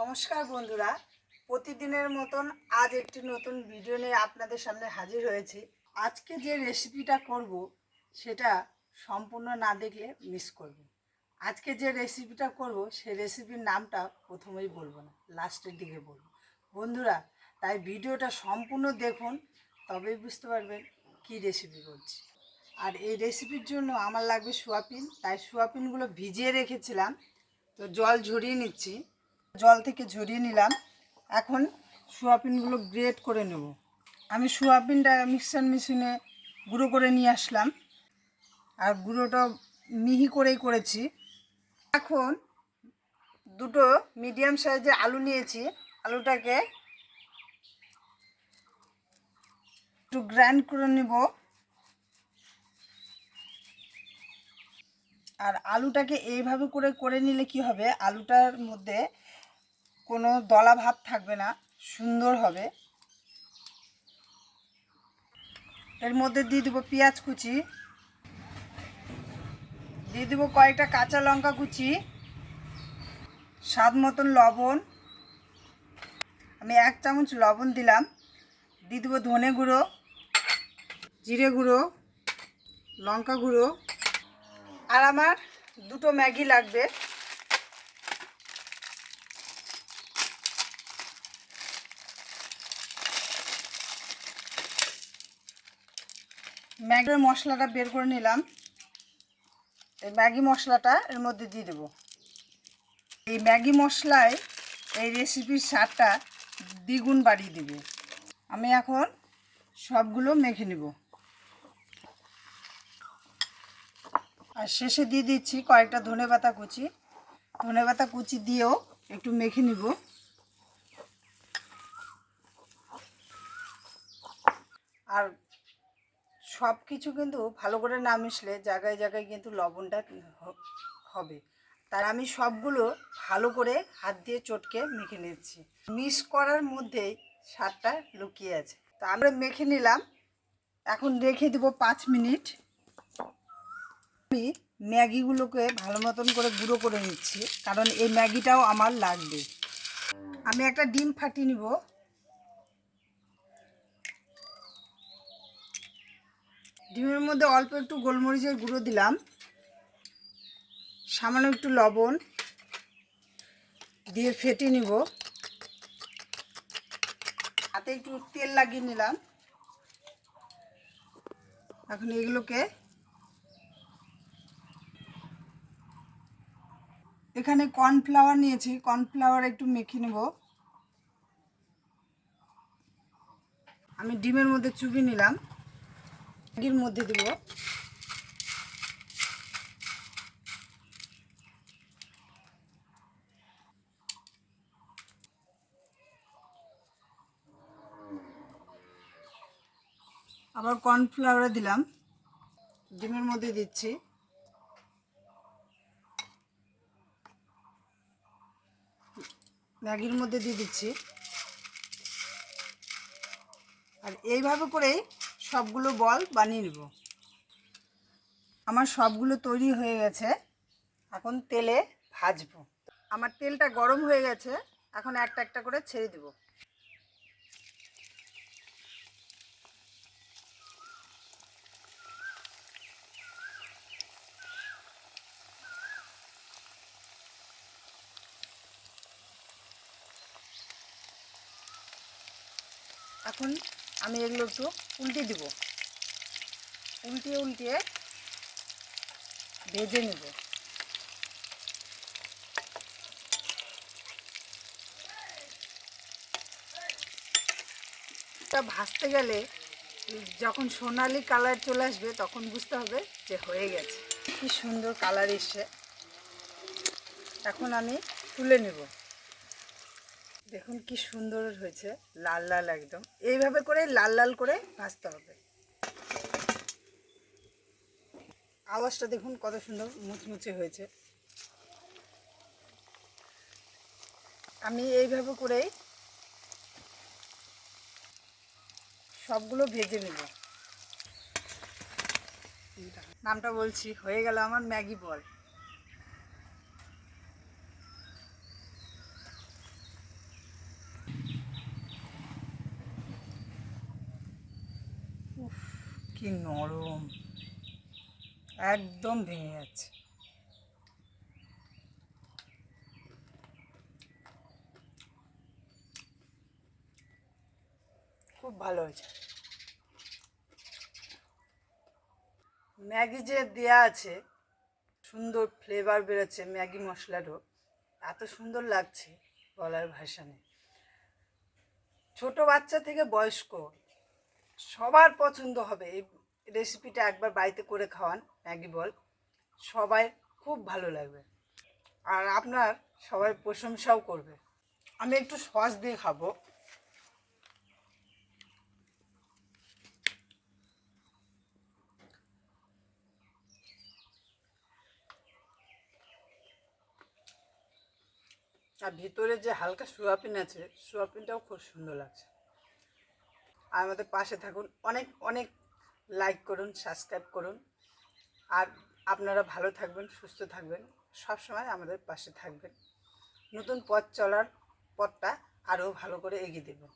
নমস্কার বন্ধুরা। প্রতিদিনের মতন আজ একটি নতুন ভিডিও নিয়ে আপনাদের সামনে হাজির হয়েছি। আজকে যে রেসিপিটা করব, সেটা সম্পূর্ণ না দেখলে মিস করব আজকে যে রেসিপিটা করব, সেই রেসিপির নামটা প্রথমেই বলব না লাস্টের দিকে বলব। বন্ধুরা, তাই ভিডিওটা সম্পূর্ণ দেখুন, তবেই বুঝতে পারবেন কি রেসিপি করছি। আর এই রেসিপির জন্য আমার লাগবে সোয়াবিন, তাই সোয়াবিনগুলো ভিজিয়ে রেখেছিলাম, তো জল ঝরিয়ে নিচ্ছি। জল থেকে ঝরিয়ে নিলাম। এখন সোয়াবিনগুলো গ্রেট করে নেব। আমি সোয়াবিনটা মিক্সার মেশিনে গুঁড়ো করে নিয়ে আসলাম। আর গুঁড়োটা মিহি করেই করেছি। এখন দুটো মিডিয়াম সাইজের আলু নিয়েছি। আলুটাকে একটু গ্রাইন্ড করে নেব। আর আলুটাকে এইভাবে করে করে নিলে কি হবে? আলুটার মধ্যে কোনো দলা ভাব থাকবে না, সুন্দর হবে। এর মধ্যে দিয়ে দেবো পেঁয়াজ কুচি। দিয়ে দেবো কয়েকটা কাঁচা লঙ্কা কুচি। স্বাদ মতন লবণ। আমি এক চামচ লবণ দিলাম। দিয়ে দেবো ধনে গুঁড়ো, জিরে গুঁড়ো, লঙ্কা গুঁড়ো। আর আমার দুটো ম্যাগি লাগবে। ম্যাগির মশলাটা বের করে নিলাম। এই ম্যাগি মশলাটা এর মধ্যে দিয়ে দেবো। এই ম্যাগি মশলায় এই রেসিপির স্বাদটা দ্বিগুণ বাড়িয়ে দেবে। আমি এখন সবগুলো মেখে নেব। আর শেষে দিয়ে দিচ্ছি কয়েকটা ধনে পাতা কুচি। ধনে পাতা কুচি দিয়েও একটু মেখে নিব। আর সব কিছু কিন্তু ভালো করে না মিশলে জায়গায় জায়গায় কিন্তু লবণটা হবে। তার আমি সবগুলো ভালো করে হাত দিয়ে চটকে মেখে নিচ্ছি। মিক্স করার মধ্যেই স্বাদটা লুকিয়ে আছে। তা আমরা মেখে নিলাম। এখন রেখে দেবো পাঁচ মিনিট। আমি ম্যাগিগুলোকে ভালো মতন করে গুঁড়ো করে নিচ্ছি, কারণ এই ম্যাগিটাও আমার লাগবে। আমি একটা ডিম ফাটিয়ে নিব। ডিমের মধ্যে অল্প একটু গোলমরিচের গুঁড়ো দিলাম। সামান্য একটু লবণ দিয়ে ফেটে নিব। হাতে একটু তেল লাগিয়ে নিলাম। এখন এগুলোকে এখানে কর্নফ্লাওয়ার নিয়েছি, কর্নফ্লাওয়ার একটু মেখে নেব। আমি ডিমের মধ্যে চুবি নিলাম। ম্যাগির মধ্যে দেব। আবার কর্নফ্লাওয়ারে দিলাম। ডিমের মধ্যে দিচ্ছি। ম্যাগির মধ্যে দিয়ে দিচ্ছি। আর এইভাবে করেই সবগুলো বল বানিয়ে নেব। আমার সবগুলো তৈরি হয়ে গেছে। এখন তেলে ভাজবো। আমার তেলটা গরম হয়ে গেছে। এখন একটা একটা করে ছেড়ে দেব। এখন আমি এগুলো একটু উল্টে দিব। উল্টিয়ে উল্টিয়ে ভেজে নেব। এটা ভাজতে গেলে যখন সোনালি কালার চলে আসবে তখন বুঝতে হবে যে হয়ে গেছে। কি সুন্দর কালার এসছে। এখন আমি তুলে নেব। দেখুন কি সুন্দর হয়েছে, লাল লাল একদম। এইভাবে করে লাল লাল করে ভাজতে হবে। আওয়াজটা দেখুন কত সুন্দর মুচমুচে হয়েছে। আমি এইভাবে করেই সবগুলো ভেজে নেব। নামটা বলছি, হয়ে গেল আমার ম্যাগি বল। কি নরম। একদম ভেঙে যাচ্ছে খুব ভালো হয়েছে। ম্যাগি যে দেয়া আছে, সুন্দর ফ্লেভার বেরোচ্ছে ম্যাগি মশলারও। এত সুন্দর লাগছে বলার ভাষা নেই। ছোট বাচ্চা থেকে বয়স্ক সবার পছন্দ হবে। এই রেসিপিটা একবার বাড়িতে করে খাওয়ান, ম্যাগি বল। সবাই খুব ভালো লাগবে। আর আপনার সবাই প্রশংসাও করবে। আমি একটু সস দিয়ে খাব। আর ভিতরে যে হালকা সোয়াবিন আছে, সোয়াবিনটাও খুব সুন্দর লাগছে। আমাদের পাশে থাকুন। অনেক অনেক লাইক করুন সাবস্ক্রাইব করুন। আর আপনারা ভালো থাকবেন, সুস্থ থাকবেন। সব সময় আমাদের পাশে থাকবেন। নতুন পথ চলার পথটা আরও ভালো করে এগিয়ে দেবেন